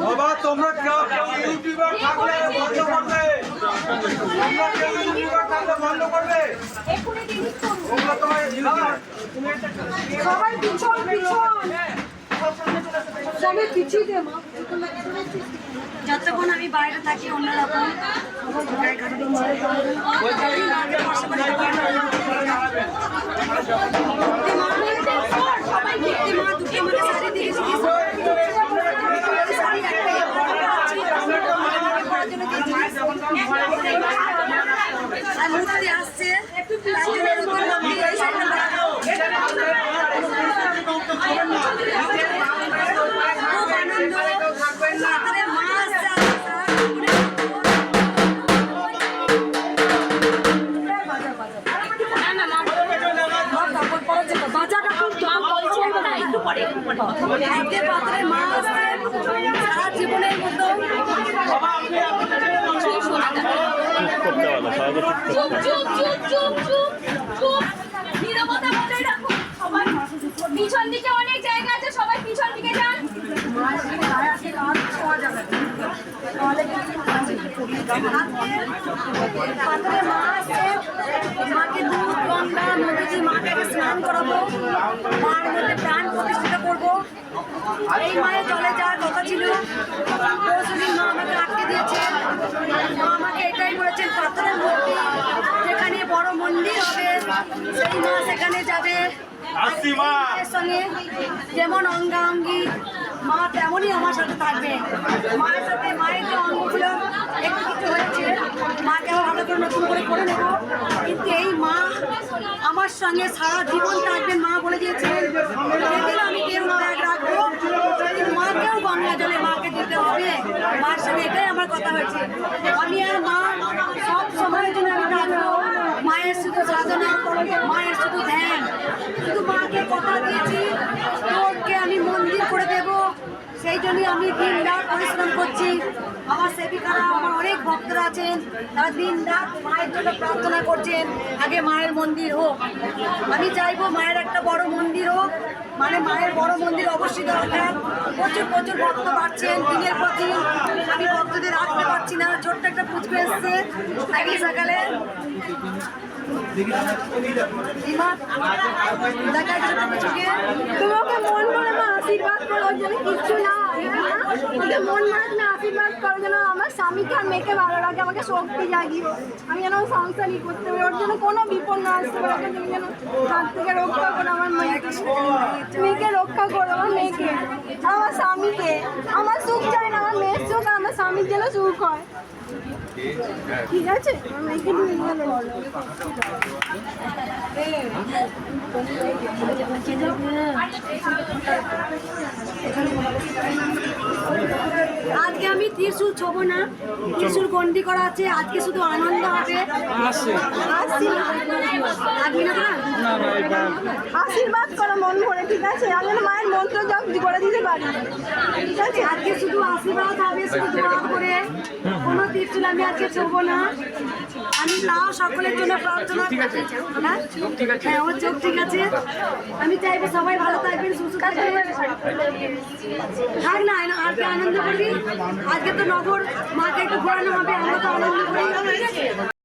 বাবা তোমরা কেউ কেউ ইউটিউবার থাকলে বন্ধ করবে। তোমরা কেউ ইউটিউবার থাকলে বন্ধ করবে। তোমরা তোমার সবাই পিছন পিছন। সবাই পিছিয়ে দে মা যতক্ষণ আমি বাইরে থাকি অন্যরকম গায়ে কাটা বাজারটা খুব দাম বলছে সারা জীবনের মতো চুপ চুপ চুপ চুপ চুপ চুপ চুপ বজায় রাখুন সবাই পিছন দিকে অনেক জায়গা আছে সবাই পিছন দিকে যান পাত্রে মাছ স্নান করাবো মার মধ্যে প্রাণ প্রতিষ্ঠিত করব। এই মায়ের জলে যাওয়ার কথা ছিল। পরশুদিন মা আমাকে আটকে দিয়েছে। মা আমাকে এটাই বলেছেন পাথরের মূর্তি যেখানে বড় মন্দির হবে সেই মা সেখানে যাবে। মায়ের সঙ্গে যেমন অঙ্গাঙ্গি মা তেমনই আমার সাথে থাকবে। মায়ের সাথে মায়ের যে অঙ্গগুলো একটু কিছু হয়েছে মাকে আবার ভালো করে নতুন করে করে নেব। কিন্তু আমার সঙ্গে সারা জীবন থাকবে, মা বলে দিয়েছে। আমি কেউ ব্যাগ রাখব মাকেও গঙ্গা জলে মাকে দিতে হবে। মার সঙ্গে এটাই আমার কথা হয়েছে। আমি আর মা সব সময়ের জন্য আমি থাকব মায়ের শুধু সাধনা, মায়ের শুধু ধ্যান। শুধু মাকে কথা দিয়েছি তোরকে আমি মন্দির করে দেব সেই জন্যই আমি দিন রাত পরিশ্রম করছি। আমার সেবিকারা, আমার অনেক ভক্তরা আছেন। তারা দিন রাত মায়ের জন্য প্রার্থনা করছেন, আগে মায়ের মন্দির হোক। আমি চাইব মায়ের একটা বড় মন্দির হোক। মানে মায়ের বড় মন্দির অবশ্যই দরকার। প্রচুর প্রচুর ভক্ত বাড়ছেন দিনের পর দিন। আমি ভক্তদের রাখতে পারছি না। ছোট্ট একটা পুচকু এসছে। আগে সকালে দেখা যাচ্ছে ছোট্ট পুচকুকে। তোমাকে মন আশীর্বাদ করো জন্য কিচ্ছু না ওকে মন মারাত না, আশীর্বাদ করো যেন আমার স্বামীকে আর মেয়েকে ভালো লাগে, আমাকে শক্তি জাগিও। আমি যেন সংসারই করতে পারি, ওর জন্য কোনো বিপদ না আসতে পারে তুমি যেন হাত থেকে রক্ষা করো আমার মেয়েকে। মেয়েকে রক্ষা করো আমার মেয়েকে, আমার স্বামীকে। আমার সুখ চাই না, আমার মেয়ের সুখ, আমার স্বামীর যেন সুখ হয়। ঠিক আছে? আজকে আমি ত্রিশুল ছোবো না। ত্রিশুল গন্ডি করা আছে। আজকে শুধু আনন্দ হবে। তোরা? আশীর্বাদ করো মন ভরে ঠিক আছে? আমি মায়ের মন্ত্র জপ করে দিতে পারি। ঠিক আছে? আজকে শুধু আশীর্বাদ হবে শুধু দোয়া করে। কোনো ত্রিশুল আমি আজকে ছোবো না। আমি তাও সকলের জন্য প্রার্থনা হ্যাঁ হ্যাঁ ওর চোখ ঠিক আছে। আমি চাইব সবাই ভালো থাকবেন সুস্থ থাকবেন। থাক না আজকে আনন্দ করবি? আজকে তো নগর মাকে একটু ঘোরানো হবে আমরা তো আনন্দ করি